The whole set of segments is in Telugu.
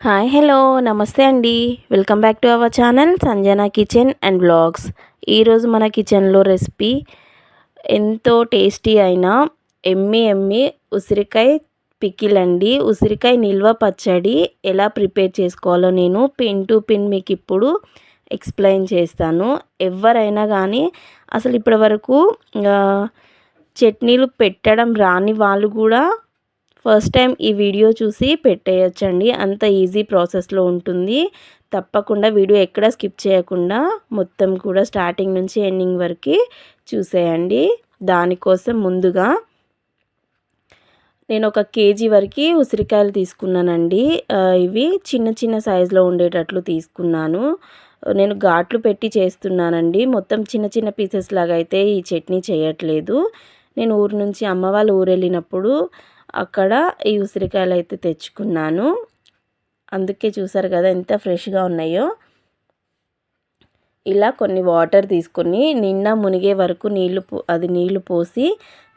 హాయ్ హలో నమస్తే అండి. Welcome back to our channel Sanjana kitchen and blogs ఈరోజు మన కిచెన్లో రెసిపీ ఎంతో టేస్టీ అయిన ఎమ్మి ఎమ్మి ఉసిరికాయ పికిల్ అండి ఉసిరికాయ నిల్వ పచ్చడి ఎలా ప్రిపేర్ చేసుకోవాలో నేను పిన్ టు పిన్ మీకు ఇప్పుడు ఎక్స్ప్లెయిన్ చేస్తాను. ఎవరైనా కానీ అసలు ఇప్పటి వరకు చట్నీలు పెట్టడం రాని వాళ్ళు కూడా ఫస్ట్ టైం ఈ వీడియో చూసి పెట్టేయచ్చండి. అంత ఈజీ ప్రాసెస్లో ఉంటుంది. తప్పకుండా వీడియో ఎక్కడ స్కిప్ చేయకుండా మొత్తం కూడా స్టార్టింగ్ నుంచి ఎండింగ్ వరకు చూసేయండి. దానికోసం ముందుగా నేను ఒక కేజీ వరకు ఉసిరికాయలు తీసుకున్నానండి. ఇవి చిన్న చిన్న సైజులో ఉండేటట్లు తీసుకున్నాను. నేను ఘాట్లు పెట్టి చేస్తున్నానండి. మొత్తం చిన్న చిన్న పీసెస్ లాగా అయితే ఈ చట్నీ చేయట్లేదు. నేను ఊరు నుంచి అమ్మ వాళ్ళు ఊరు వెళ్ళినప్పుడు అక్కడ ఈ ఉసిరికాయలు అయితే తెచ్చుకున్నాను. అందుకే చూసారు కదా ఎంత ఫ్రెష్గా ఉన్నాయో. ఇలా కొన్ని వాటర్ తీసుకొని నిండా మునిగే వరకు నీళ్ళు అది నీళ్ళు పోసి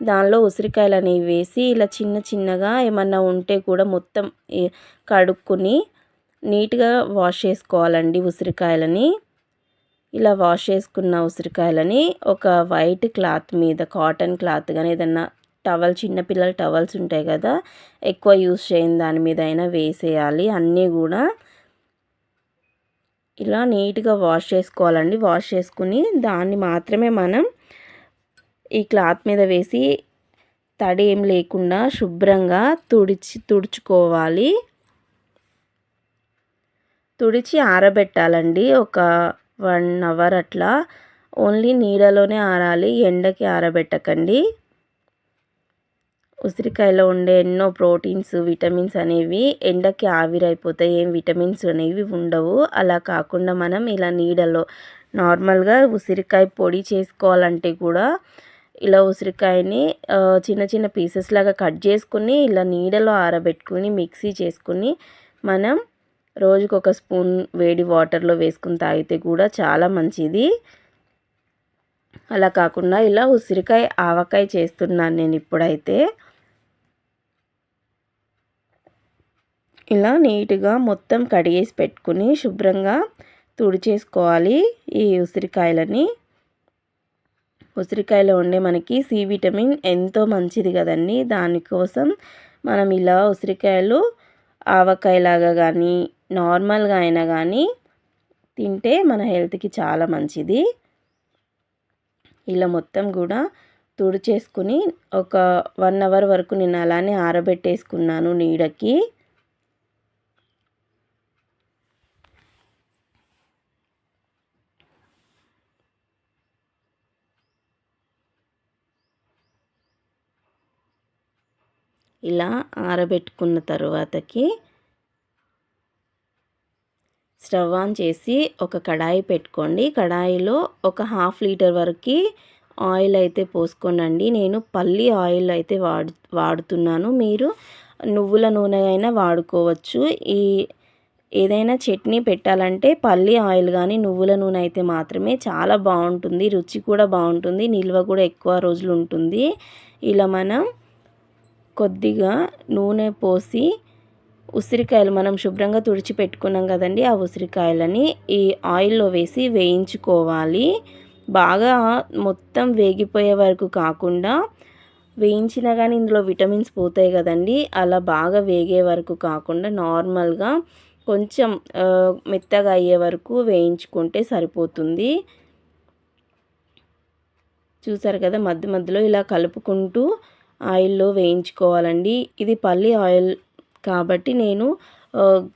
దానిలో ఉసిరికాయలు అనేవి వేసి ఇలా చిన్న చిన్నగా ఏమన్నా ఉంటే కూడా మొత్తం కడుక్కొని నీట్గా వాష్ చేసుకోవాలండి ఉసిరికాయలని. ఇలా వాష్ చేసుకున్న ఉసిరికాయలని ఒక వైట్ క్లాత్ మీద కాటన్ క్లాత్ కానీ ఏదన్నా టవల్ చిన్నపిల్లల టవల్స్ ఉంటాయి కదా ఎక్కువ యూస్ చేయని దాని మీద అయినా వేసేయాలి. అన్నీ కూడా ఇలా నీట్గా వాష్ చేసుకోవాలండి. వాష్ చేసుకుని దాన్ని మాత్రమే మనం ఈ క్లాత్ మీద వేసి తడి ఏం లేకుండా శుభ్రంగా తుడిచి తుడుచుకోవాలి. తుడిచి ఆరబెట్టాలండి. ఒక వన్ అవర్ అట్లా. ఓన్లీ నీడలోనే ఆరాలి. ఎండకి ఆరబెట్టకండి. ఉసిరికాయలో ఉండే ఎన్నో ప్రోటీన్స్ విటమిన్స్ అనేవి ఎండకి ఆవిరైపోతాయి. ఏం విటమిన్స్ అనేవి ఉండవు. అలా కాకుండా మనం ఇలా నీడలో నార్మల్గా ఉసిరికాయ పొడి చేసుకోవాలంటే కూడా ఇలా ఉసిరికాయని చిన్న చిన్న పీసెస్ లాగా కట్ చేసుకుని ఇలా నీడలో ఆరబెట్టుకుని మిక్సీ చేసుకుని మనం రోజుకు ఒక స్పూన్ వేడి వాటర్లో వేసుకుని తాగితే కూడా చాలా మంచిది. అలా కాకుండా ఇలా ఉసిరికాయ ఆవకాయ చేస్తున్నాను నేను ఇప్పుడైతే. ఇలా నీట్గా మొత్తం కడిగేసి పెట్టుకుని శుభ్రంగా తుడిచేసుకోవాలి ఈ ఉసిరికాయలని. ఉసిరికాయలో ఉండే మనకి సి విటమిన్ ఎంతో మంచిది కదండి. దానికోసం మనం ఇలా ఉసిరికాయలు ఆవకాయలాగా కానీ నార్మల్గా అయినా కానీ తింటే మన హెల్త్కి చాలా మంచిది. ఇలా మొత్తం కూడా తుడిచేసుకుని ఒక వన్ అవర్ వరకు నేను అలానే ఆరబెట్టేసుకున్నాను నీడకి. ఇలా ఆరబెట్టుకున్న తర్వాతకి స్టవ్ ఆన్ చేసి ఒక కడాయి పెట్టుకోండి. కడాయిలో ఒక హాఫ్ లీటర్ వరకు ఆయిల్ అయితే పోసుకోనండి. నేను పల్లి ఆయిల్ అయితే వాడు వాడుతున్నాను. మీరు నువ్వుల నూనె అయినా వాడుకోవచ్చు. ఈ ఏదైనా చట్నీ పెట్టాలంటే పల్లి ఆయిల్ కానీ నువ్వుల నూనె అయితే మాత్రమే చాలా బాగుంటుంది. రుచి కూడా బాగుంటుంది. నిల్వ కూడా ఎక్కువ రోజులు ఉంటుంది. ఇలా మనం కొద్దిగా నూనె పోసి ఉసిరికాయలు మనం శుభ్రంగా తుడిచి పెట్టుకున్నాం కదండి ఆ ఉసిరికాయలని ఈ ఆయిల్లో వేసి వేయించుకోవాలి. బాగా మొత్తం వేగిపోయే వరకు కాకుండా వేయించినా కానీ ఇందులో విటమిన్స్ పోతాయి కదండి అలా బాగా వేగే వరకు కాకుండా నార్మల్గా కొంచెం మెత్తగా అయ్యే వరకు వేయించుకుంటే సరిపోతుంది. చూసారు కదా మధ్య మధ్యలో ఇలా కలుపుకుంటూ ఆయిల్లో వేయించుకోవాలండి. ఇది పల్లి ఆయిల్ కాబట్టి నేను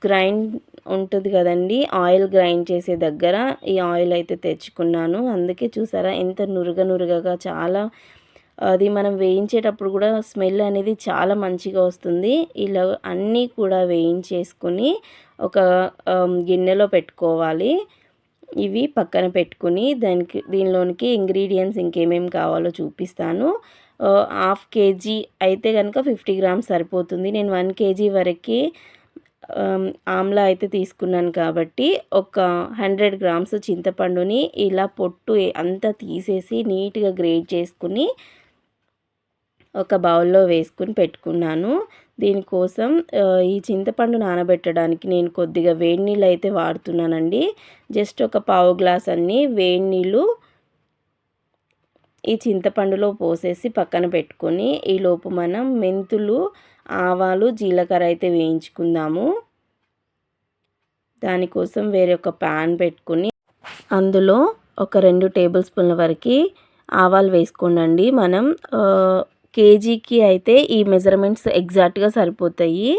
గ్రైండ్ ఉంటుంది కదండి ఆయిల్ గ్రైండ్ చేసే దగ్గర ఈ ఆయిల్ అయితే తెచ్చుకున్నాను. అందుకే చూసారా ఎంత నురుగ నురుగగా చాలా అది మనం వేయించేటప్పుడు కూడా స్మెల్ అనేది చాలా మంచిగా వస్తుంది. ఇలా అన్నీ కూడా వేయించేసుకుని ఒక గిన్నెలో పెట్టుకోవాలి. ఇవి పక్కన పెట్టుకుని దానికి దీనిలోనికి ఇంగ్రీడియంట్స్ ఇంకేమేమి కావాలో చూపిస్తాను. హాఫ్ కేజీ అయితే కనుక ఫిఫ్టీ గ్రామ్స్ సరిపోతుంది. నేను వన్ కేజీ వరకు ఆమ్లా అయితే తీసుకున్నాను కాబట్టి ఒక హండ్రెడ్ గ్రామ్స్ చింతపండుని ఇలా పొట్టు అంతా తీసేసి నీట్గా గ్రేట్ చేసుకుని ఒక బౌల్లో వేసుకుని పెట్టుకున్నాను. దీనికోసం ఈ చింతపండు నానబెట్టడానికి నేను కొద్దిగా వేడి నీళ్ళు అయితే వాడుతున్నానండి. జస్ట్ ఒక పావు గ్లాస్ అన్ని వేడి నీళ్ళు ఈ చింతపండులో పోసేసి పక్కన పెట్టుకొని ఈలోపు మనం మెంతులు ఆవాలు జీలకర్ర అయితే వేయించుకుందాము. దానికోసం వేరే ఒక ప్యాన్ పెట్టుకుని అందులో ఒక రెండు టేబుల్ స్పూన్ల వరకు ఆవాలు వేసుకోండి మనం కేజీకి అయితే ఈ మెజర్మెంట్స్ ఎగ్జాక్ట్గా సరిపోతాయి.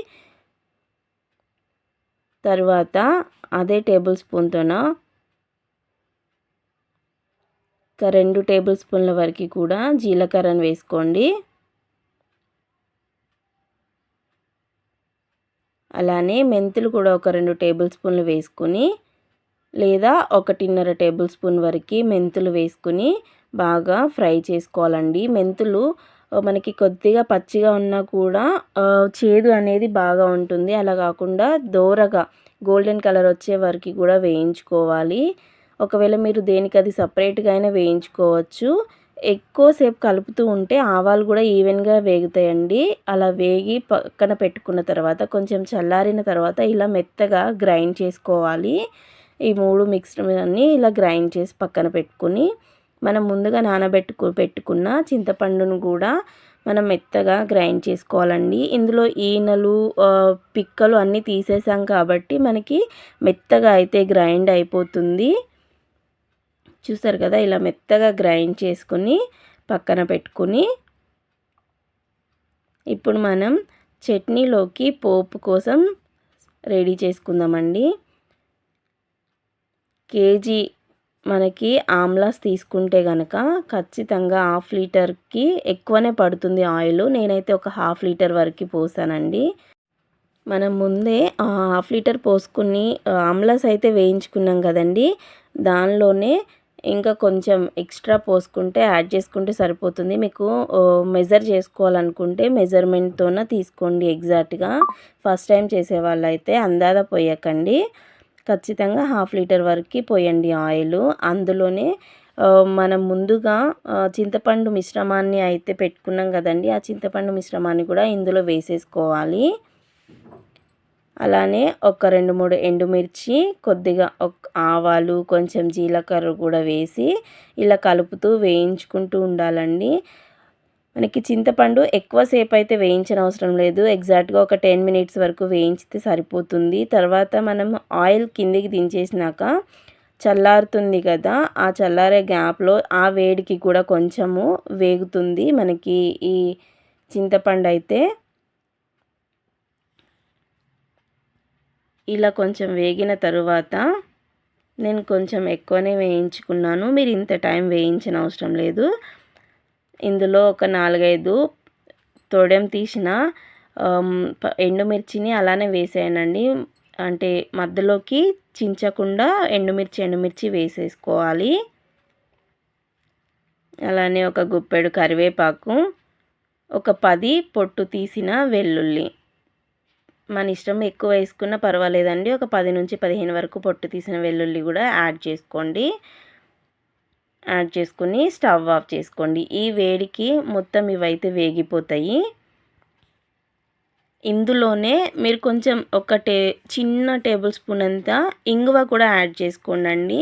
తర్వాత అదే టేబుల్ స్పూన్తోన ఒక రెండు టేబుల్ స్పూన్ల వరకు కూడా జీలకర్రను వేసుకోండి. అలానే మెంతులు కూడా ఒక రెండు టేబుల్ స్పూన్లు వేసుకుని లేదా ఒకటిన్నర టేబుల్ స్పూన్ వరకు మెంతులు వేసుకుని బాగా ఫ్రై చేసుకోవాలండి. మెంతులు మనకి కొద్దిగా పచ్చిగా ఉన్నా కూడా చేదు అనేది బాగా ఉంటుంది. అలా కాకుండా దోరగా గోల్డెన్ కలర్ వచ్చే వరకు కూడా వేయించుకోవాలి. ఒకవేళ మీరు దేనికి అది సపరేట్గా అయినా వేయించుకోవచ్చు. ఎక్కువసేపు కలుపుతూ ఉంటే ఆవాలు కూడా ఈవెన్గా వేగుతాయండి. అలా వేగి పక్కన పెట్టుకున్న తర్వాత కొంచెం చల్లారిన తర్వాత ఇలా మెత్తగా గ్రైండ్ చేసుకోవాలి. ఈ మూడు మిక్స్డ్ అన్నీ ఇలా గ్రైండ్ చేసి పక్కన పెట్టుకుని మనం ముందుగా నానబెట్టుకు పెట్టుకున్న చింతపండును కూడా మనం మెత్తగా గ్రైండ్ చేసుకోవాలండి. ఇందులో ఈనలు పిక్కలు అన్నీ తీసేసాం కాబట్టి మనకి మెత్తగా అయితే గ్రైండ్ అయిపోతుంది. చూసారు కదా ఇలా మెత్తగా గ్రైండ్ చేసుకుని పక్కన పెట్టుకుని ఇప్పుడు మనం చట్నీలోకి పోపు కోసం రెడీ చేసుకుందామండి. కేజీ మనకి ఆమ్లాస్ తీసుకుంటే కనుక ఖచ్చితంగా హాఫ్ లీటర్కి ఎక్కువనే పడుతుంది ఆయిల్. నేనైతే ఒక హాఫ్ లీటర్ వరకు పోసానండి. మనం ముందే హాఫ్ లీటర్ పోసుకుని ఆమ్లాస్ అయితే వేయించుకున్నాం కదండి. దానిలోనే ఇంకా కొంచెం ఎక్స్ట్రా పోసుకుంటే యాడ్ చేసుకుంటే సరిపోతుంది. మీకు మెజర్ చేసుకోవాలనుకుంటే మెజర్మెంట్తోన తీసుకోండి ఎగ్జాక్ట్గా ఫస్ట్ టైం చేసే అయితే అందాద పోయకండి. ఖచ్చితంగా హాఫ్ లీటర్ వరకు పోయండి ఆయిల్. అందులోనే మనం ముందుగా చింతపండు మిశ్రమాన్ని అయితే పెట్టుకున్నాం కదండి. ఆ చింతపండు మిశ్రమాన్ని కూడా ఇందులో వేసేసుకోవాలి. అలానే ఒక రెండు మూడు ఎండుమిర్చి కొద్దిగా ఒక ఆవాలు కొంచెం జీలకర్ర కూడా వేసి ఇలా కలుపుతూ వేయించుకుంటూ ఉండాలండి. మనకి చింతపండు ఎక్కువసేపు అయితే వేయించిన అవసరం లేదు. ఎగ్జాక్ట్గా ఒక టెన్ మినిట్స్ వరకు వేయించితే సరిపోతుంది. తర్వాత మనం ఆయిల్ కిందికి దించేసినాక చల్లారుతుంది కదా ఆ చల్లారే గ్యాప్లో ఆ వేడికి కూడా కొంచెము వేగుతుంది మనకి ఈ చింతపండు అయితే. ఇలా కొంచెం వేగిన తరువాత నేను కొంచెం ఎక్కువనే వేయించుకున్నాను. మీరు ఇంత టైం వేయించిన అవసరం లేదు. ఇందులో ఒక నాలుగైదు తొడెం తీసిన ఎండుమిర్చిని అలానే వేసేయనండి అంటే మధ్యలోకి చించకుండా ఎండుమిర్చి ఎండుమిర్చి వేసేసుకోవాలి. అలానే ఒక గుప్పెడు కరివేపాకు ఒక పది పొట్టు తీసిన వెల్లుల్లి. మన ఇష్టం ఎక్కువ వేసుకున్నా పర్వాలేదండి. ఒక పది నుంచి పదిహేను వరకు పొట్టు తీసిన వెల్లుల్లి కూడా యాడ్ చేసుకోండి. యాడ్ చేసుకుని స్టవ్ ఆఫ్ చేసుకోండి. ఈ వేడికి మొత్తం ఇవైతే వేగిపోతాయి. ఇందులోనే మీరు కొంచెం ఒక టే చిన్న టేబుల్ స్పూన్ అంతా ఇంగువ కూడా యాడ్ చేసుకోండి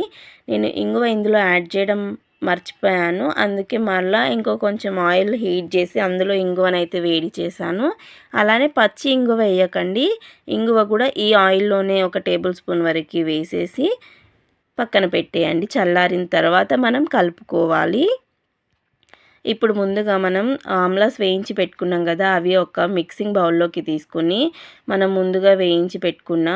నేను ఇంగువ ఇందులో యాడ్ చేయడం మర్చిపోయాను. అందుకే మళ్ళీ ఇంకో కొంచెం ఆయిల్ హీట్ చేసి అందులో ఇంగువనైతే వేడి చేశాను. అలానే పచ్చి ఇంగువ వేయకండి. ఇంగువ కూడా ఈ ఆయిల్లోనే ఒక టేబుల్ స్పూన్ వరకు వేసేసి పక్కన పెట్టేయండి. చల్లారిన తర్వాత మనం కలుపుకోవాలి. ఇప్పుడు ముందుగా మనం ఆమ్లాస్ వేయించి పెట్టుకున్నాం కదా అవి ఒక మిక్సింగ్ బౌల్లోకి తీసుకుని మనం ముందుగా వేయించి పెట్టుకున్న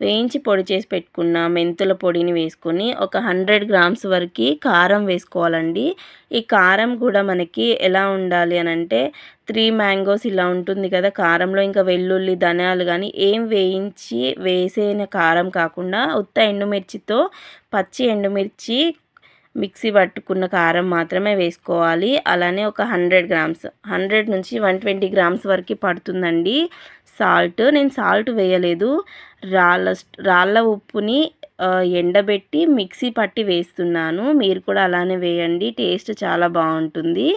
వేయించి పొడి చేసి పెట్టుకున్న మెంతుల పొడిని వేసుకొని ఒక హండ్రెడ్ గ్రామ్స్ వరకు కారం వేసుకోవాలండి. ఈ కారం కూడా మనకి ఎలా ఉండాలి అని అంటే త్రీ మ్యాంగోస్ ఇలా ఉంటుంది కదా కారంలో ఇంకా వెల్లుల్లి ధనియాలు కానీ ఏం వేయించి వేసిన కారం కాకుండా ఉత్త ఎండుమిర్చితో పచ్చి ఎండుమిర్చి మిక్సీ పట్టుకున్న కారం మాత్రమే వేసుకోవాలి. అలానే ఒక హండ్రెడ్ గ్రామ్స్ హండ్రెడ్ నుంచి వన్ ట్వంటీ గ్రామ్స్ వరకు పడుతుందండి. సాల్ట్ నేను సాల్ట్ వేయలేదు. రాళ్ళ రాళ్ళ ఉప్పుని ఎండబెట్టి మిక్సీ పట్టి వేస్తున్నాను. మీరు కూడా అలానే వేయండి టేస్ట్ చాలా బాగుంటుంది.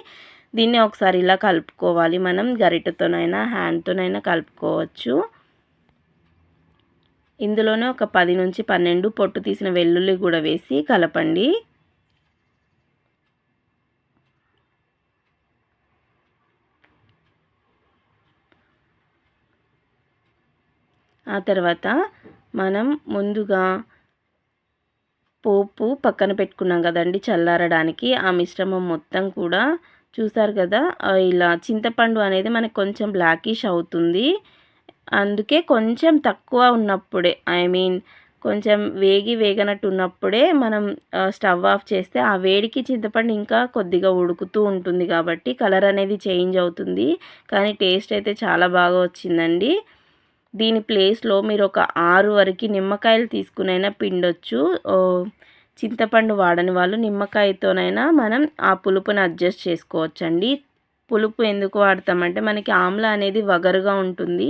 దీన్ని ఒకసారి ఇలా కలుపుకోవాలి మనం గరిటతోనైనా హ్యాండ్తోనైనా కలుపుకోవచ్చు. ఇందులోనే ఒక పది నుంచి పన్నెండు పొట్టు తీసిన వెల్లుల్లి కూడా వేసి కలపండి. ఆ తర్వాత మనం ముందుగా పోపు పక్కన పెట్టుకున్నాం కదండి చల్లారడానికి. ఆ మిశ్రమం మొత్తం కూడా చూసారు కదా ఇలా చింతపండు అనేది మనకు కొంచెం బ్లాకిష్ అవుతుంది. అందుకే కొంచెం తక్కువ ఉన్నప్పుడే ఐ మీన్ కొంచెం వేగి వేగనట్టు ఉన్నప్పుడే మనం స్టవ్ ఆఫ్ చేస్తే ఆ వేడికి చింతపండు ఇంకా కొద్దిగా ఉడుకుతూ ఉంటుంది కాబట్టి కలర్ అనేది చేంజ్ అవుతుంది. కానీ టేస్ట్ అయితే చాలా బాగా వచ్చిందండి. దీని ప్లేస్లో మీరు ఒక ఆరు వరకు నిమ్మకాయలు తీసుకునైనా పిండొచ్చు. చింతపండు వాడని వాళ్ళు నిమ్మకాయతోనైనా మనం ఆ పులుపుని అడ్జస్ట్ చేసుకోవచ్చండి. పులుపు ఎందుకు వాడతామంటే మనకి ఆమ్ల అనేది వగరుగా ఉంటుంది.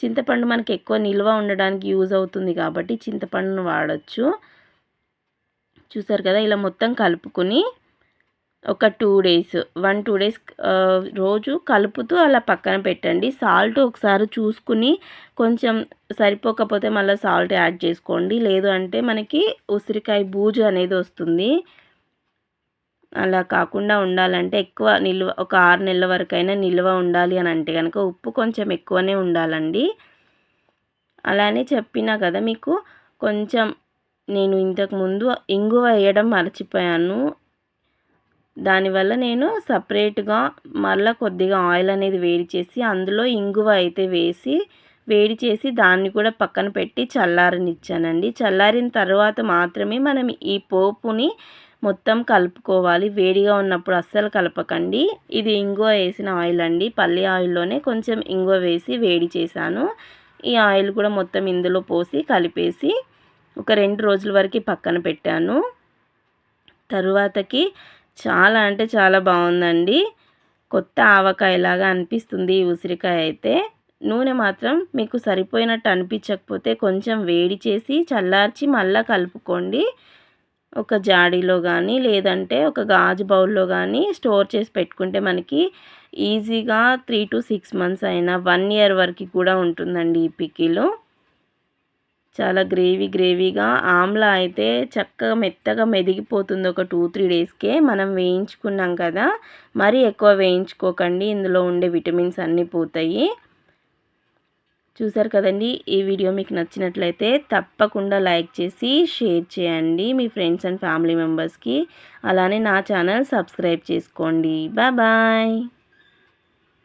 చింతపండు మనకి ఎక్కువ నిల్వ ఉండడానికి యూజ్ అవుతుంది కాబట్టి చింతపండును వాడచ్చు. చూసారు కదా ఇలా మొత్తం కలుపుకొని ఒక two days one two days రోజు కలుపుతూ అలా పక్కన పెట్టండి. సాల్ట్ ఒకసారి చూసుకుని కొంచెం సరిపోకపోతే మళ్ళీ సాల్ట్ యాడ్ చేసుకోండి. లేదు అంటే మనకి ఉసిరికాయ బూజు అనేది వస్తుంది. అలా కాకుండా ఉండాలంటే ఎక్కువ నిల్వ ఒక ఆరు నెలల వరకైనా నిల్వ ఉండాలి అని అంటే కనుక ఉప్పు కొంచెం ఎక్కువనే ఉండాలండి. అలానే చెప్పినా కదా మీకు కొంచెం నేను ఇంతకుముందు ఇంగువ వేయడం మర్చిపోయాను. దానివల్ల నేను సపరేట్గా మళ్ళీ కొద్దిగా ఆయిల్ అనేది వేడి చేసి అందులో ఇంగువ అయితే వేసి వేడి చేసి దాన్ని కూడా పక్కన పెట్టి చల్లారనిచ్చానండి. చల్లారిన తర్వాత మాత్రమే మనం ఈ పోపుని మొత్తం కలుపుకోవాలి. వేడిగా ఉన్నప్పుడు అస్సలు కలపకండి. ఇది ఇంగువ వేసిన ఆయిల్ అండి. పల్లి ఆయిల్లోనే కొంచెం ఇంగువ వేసి వేడి చేశాను. ఈ ఆయిల్ కూడా మొత్తం ఇందులో పోసి కలిపేసి ఒక రెండు రోజుల వరకు పక్కన పెట్టాను. తరువాతకి చాలా అంటే చాలా బాగుందండి. కొత్త ఆవకాయలాగా అనిపిస్తుంది ఈ ఉసిరికాయ అయితే. నూనె మాత్రం మీకు సరిపోయినట్టు అనిపించకపోతే కొంచెం వేడి చేసి చల్లార్చి మళ్ళీ కలుపుకోండి. ఒక జాడీలో కానీ లేదంటే ఒక గాజు బౌల్లో కానీ స్టోర్ చేసి పెట్టుకుంటే మనకి ఈజీగా త్రీ టు సిక్స్ మంత్స్ అయినా వన్ ఇయర్ వరకు కూడా ఉంటుందండి ఈ పికిలు. చాలా గ్రేవీ గ్రేవీగా ఆమ్లా అయితే చక్కగా మెత్తగా మెదిగిపోతుంది. ఒక టూ త్రీ డేస్కే మనం వేయించుకున్నాం కదా. మరీ ఎక్కువ వేయించుకోకండి. ఇందులో ఉండే విటమిన్స్ అన్నీ పోతాయి. చూసారు కదండి ఈ వీడియో మీకు నచ్చినట్లయితే తప్పకుండా లైక్ చేసి షేర్ చేయండి మీ ఫ్రెండ్స్ అండ్ ఫ్యామిలీ మెంబర్స్కి. అలానే నా ఛానల్ సబ్స్క్రైబ్ చేసుకోండి. బాయ్